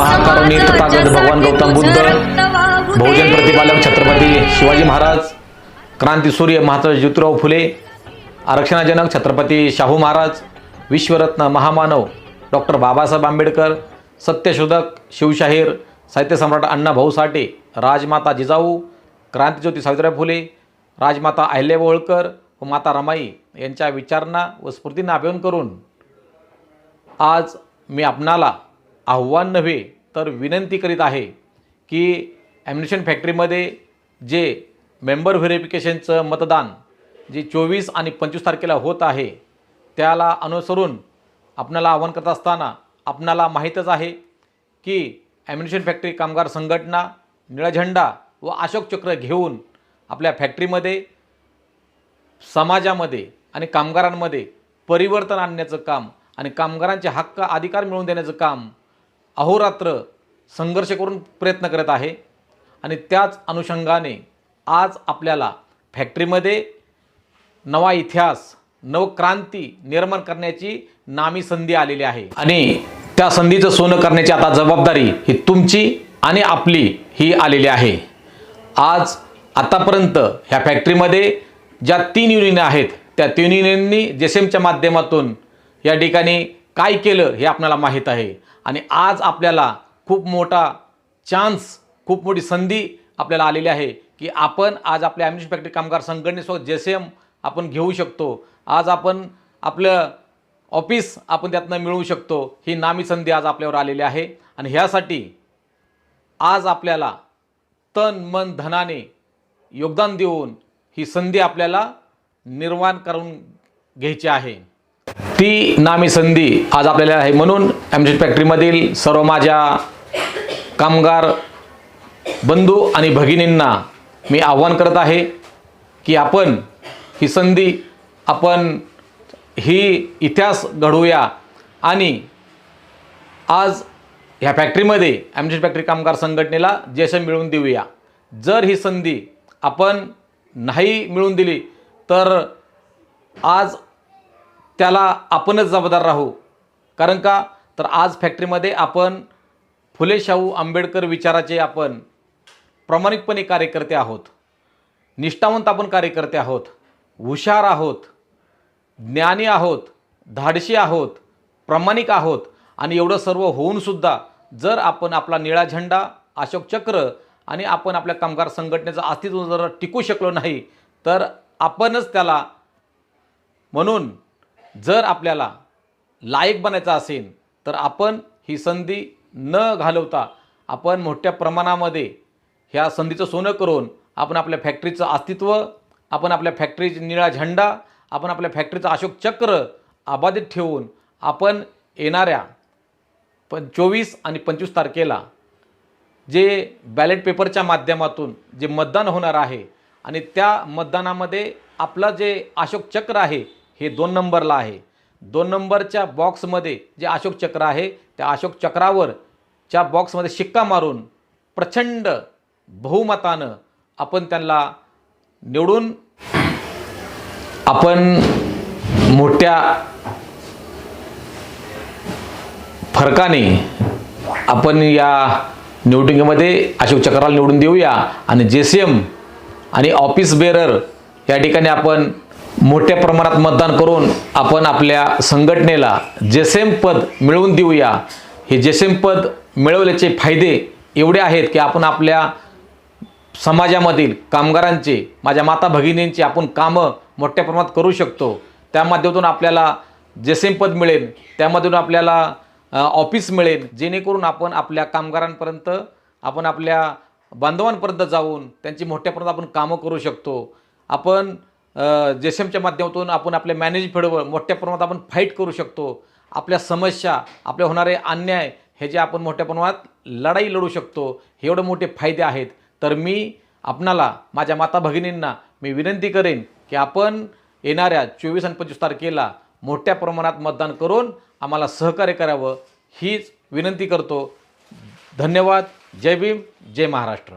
महाकरुणी तथागत भगवान गौतम बुद्ध बहुजन प्रतिपालक छत्रपती शिवाजी महाराज क्रांतीसूर्य महात्मा ज्योतिराव फुले आरक्षणाजनक छत्रपती शाहू महाराज विश्वरत्न महामानव डॉक्टर बाबासाहेब आंबेडकर सत्यशोधक शिवशाहीर साहित्यसम्राट अण्णाभाऊ साठे राजमाता जिजाऊ क्रांतीज्योती सावित्रीबाई फुले राजमाता अहिल्याबाई होळकर व माता रमाई यांच्या विचारांना व स्फूर्तींना अभिमान करून आज मी आपणाला आव्हान नव्हे तर विनंती करीत आहे की ॲम्युनिशन फॅक्टरीमध्ये जे मेंबर व्हेरिफिकेशनचं मतदान जे चोवीस आणि पंचवीस तारखेला होत आहे त्याला अनुसरून आपणाला आव्हान करत असताना आपणाला माहीतच आहे की ॲम्युनिशन फॅक्टरी कामगार संघटना निळा झेंडा व अशोक चक्र घेऊन आपल्या फॅक्टरीमध्ये समाजामध्ये आणि कामगारांमध्ये परिवर्तन आणण्याचं काम आणि कामगारांचे हक्क अधिकार मिळवून देण्याचं काम अहोरात्र संघर्ष करून प्रयत्न करत आहे. आणि त्याच अनुषंगाने आज आपल्याला फॅक्टरीमध्ये नवा इतिहास नवक्रांती निर्माण करण्याची नामी संधी आलेली आहे. आणि त्या संधीचं सोनं करण्याची आता जबाबदारी ही तुमची आणि आपली ही आलेली आहे. आज आतापर्यंत ह्या फॅक्टरीमध्ये ज्या तीन युनियन आहेत त्या तीन युनियननी जेसेमच्या माध्यमातून या ठिकाणी काय केलं हे आपल्याला माहीत आहे. आणि आज आपल्याला खूप मोठा चान्स खूप मोठी संधी आपल्याला आलेली आहे की आपण आज आपल्या ॲम्युनिशन फॅक्टरी कामगार संघटनेसोबत जे सी एम आपण घेऊ शकतो. आज आपण आपलं ऑफिस आपण त्यातनं मिळवू शकतो. ही नामी संधी आज आपल्यावर आलेली आहे. आणि ह्यासाठी आज आपल्याला तन मन धनाने योगदान देऊन ही संधी आपल्याला निर्माण करून घ्यायची आहे. ती नामी संधी आज आपल्याला आहे म्हणून ॲमजेट फॅक्टरीमधील सर्व माझ्या कामगार बंधू आणि भगिनींना मी आव्हान करत आहे की आपण ही संधी आपण ही इतिहास घडवूया आणि आज ह्या फॅक्टरीमध्ये ॲमजेट फॅक्टरी कामगार संघटनेला जयशम मिळवून देऊया. जर ही संधी आपण नाही मिळवून दिली तर आज त्याला आपणच जबाबदार राहू. कारण का? तर आज फॅक्टरीमध्ये आपण फुले शाहू आंबेडकर विचाराचे आपण प्रामाणिकपणे कार्यकर्ते आहोत. निष्ठावंत आपण कार्यकर्ते आहोत. हुशार आहोत. ज्ञानी आहोत. धाडशी आहोत. प्रामाणिक आहोत. आणि एवढं सर्व होऊनसुद्धा जर आपण आपला निळा झेंडा अशोक चक्र आणि आपण आपल्या कामगार संघटनेचं अस्तित्व जर टिकू शकलो नाही तर आपणच त्याला म्हणून जर आपल्याला लायक बनायचं असेल तर आपण ही संधी न घालवता आपण मोठ्या प्रमाणामध्ये ह्या संधीचं सोनं करून आपण आपल्या फॅक्टरीचं अस्तित्व आपण आपल्या फॅक्टरीचा निळा झेंडा आपण आपल्या फॅक्टरीचं अशोक चक्र अबाधित ठेवून आपण येणाऱ्या पण चोवीस आणि पंचवीस तारखेला जे बॅलेट पेपरच्या माध्यमातून जे मतदान होणार आहे आणि त्या मतदानामध्ये आपलं जे अशोक चक्र आहे हे दोन नंबरला आहे. दोन नंबरच्या बॉक्समध्ये जे अशोक चक्र आहे त्या अशोक चक्रावर च्या बॉक्समध्ये शिक्का मारून प्रचंड बहुमतानं आपण त्यांना निवडून आपण मोठ्या फरकाने आपण या निवडणुकीमध्ये अशोक चक्राला निवडून देऊया. आणि जे सी एम आणि ऑफिस बेरर या ठिकाणी आपण मोठ्या प्रमाणात मतदान करून आपण आपल्या संघटनेला जेसेम पद मिळवून देऊया. हे जेसेम पद मिळवल्याचे फायदे एवढे आहेत की आपण आपल्या समाजामधील कामगारांचे माझ्या माता भगिनींची आपण कामं मोठ्या प्रमाणात करू शकतो. त्या माध्यमातून आपल्याला जेसेम पद मिळेल. त्यामधून आपल्याला ऑफिस मिळेल. जेणेकरून आपण आपल्या कामगारांपर्यंत आपण आपल्या बांधवांपर्यंत जाऊन त्यांची मोठ्या प्रमाणात आपण कामं करू शकतो. आपण जेसेमच्या माध्यमातून आपण आपल्या मॅनेज फिडवर मोठ्या प्रमाणात आपण फाईट करू शकतो. आपल्या समस्या आपल्या होणारे अन्याय हे जे आपण मोठ्या प्रमाणात लढाई लढू शकतो हे एवढे मोठे फायदे आहेत. तर मी आपणाला माझ्या माता भगिनींना मी विनंती करेन की आपण येणाऱ्या चोवीस आणि पंचवीस तारखेला मोठ्या प्रमाणात मतदान करून आम्हाला सहकार्य करावं हीच विनंती करतो. धन्यवाद. जय भीम. जय महाराष्ट्र.